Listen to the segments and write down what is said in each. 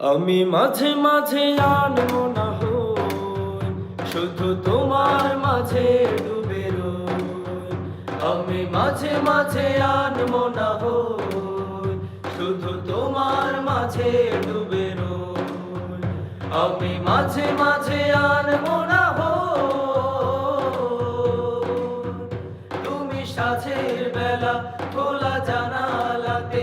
আমি মাঝে মাঝে আনব না হই, শুধু তোমার মাঝে ডুবে রই। আমি মাঝে মাঝে আনব না হই, শুধু তোমার মাঝে ডুবে রই। আমি মাঝে মাঝে আনব না হই। তুমি সাঝের বেলা খোলা জানালাতে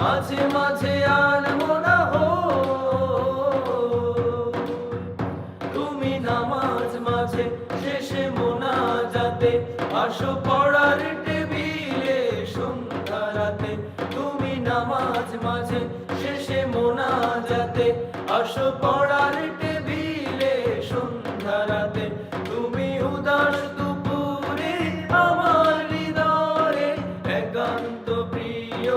মাঝে মাঝে আনব না হই তুমি নামাজ মাঝে শেষে মোনাজাতে, আসো পড়ার টেবিলে সন্ধ্যা রাতে। তুমি নামাজ মাঝে শেষে মোনাজাতে, আসো পড়ার টেবিলে সন্ধ্যা রাতে। তুমি উদাস দুপুরে আমার হৃদয়ে একান্ত প্রিয়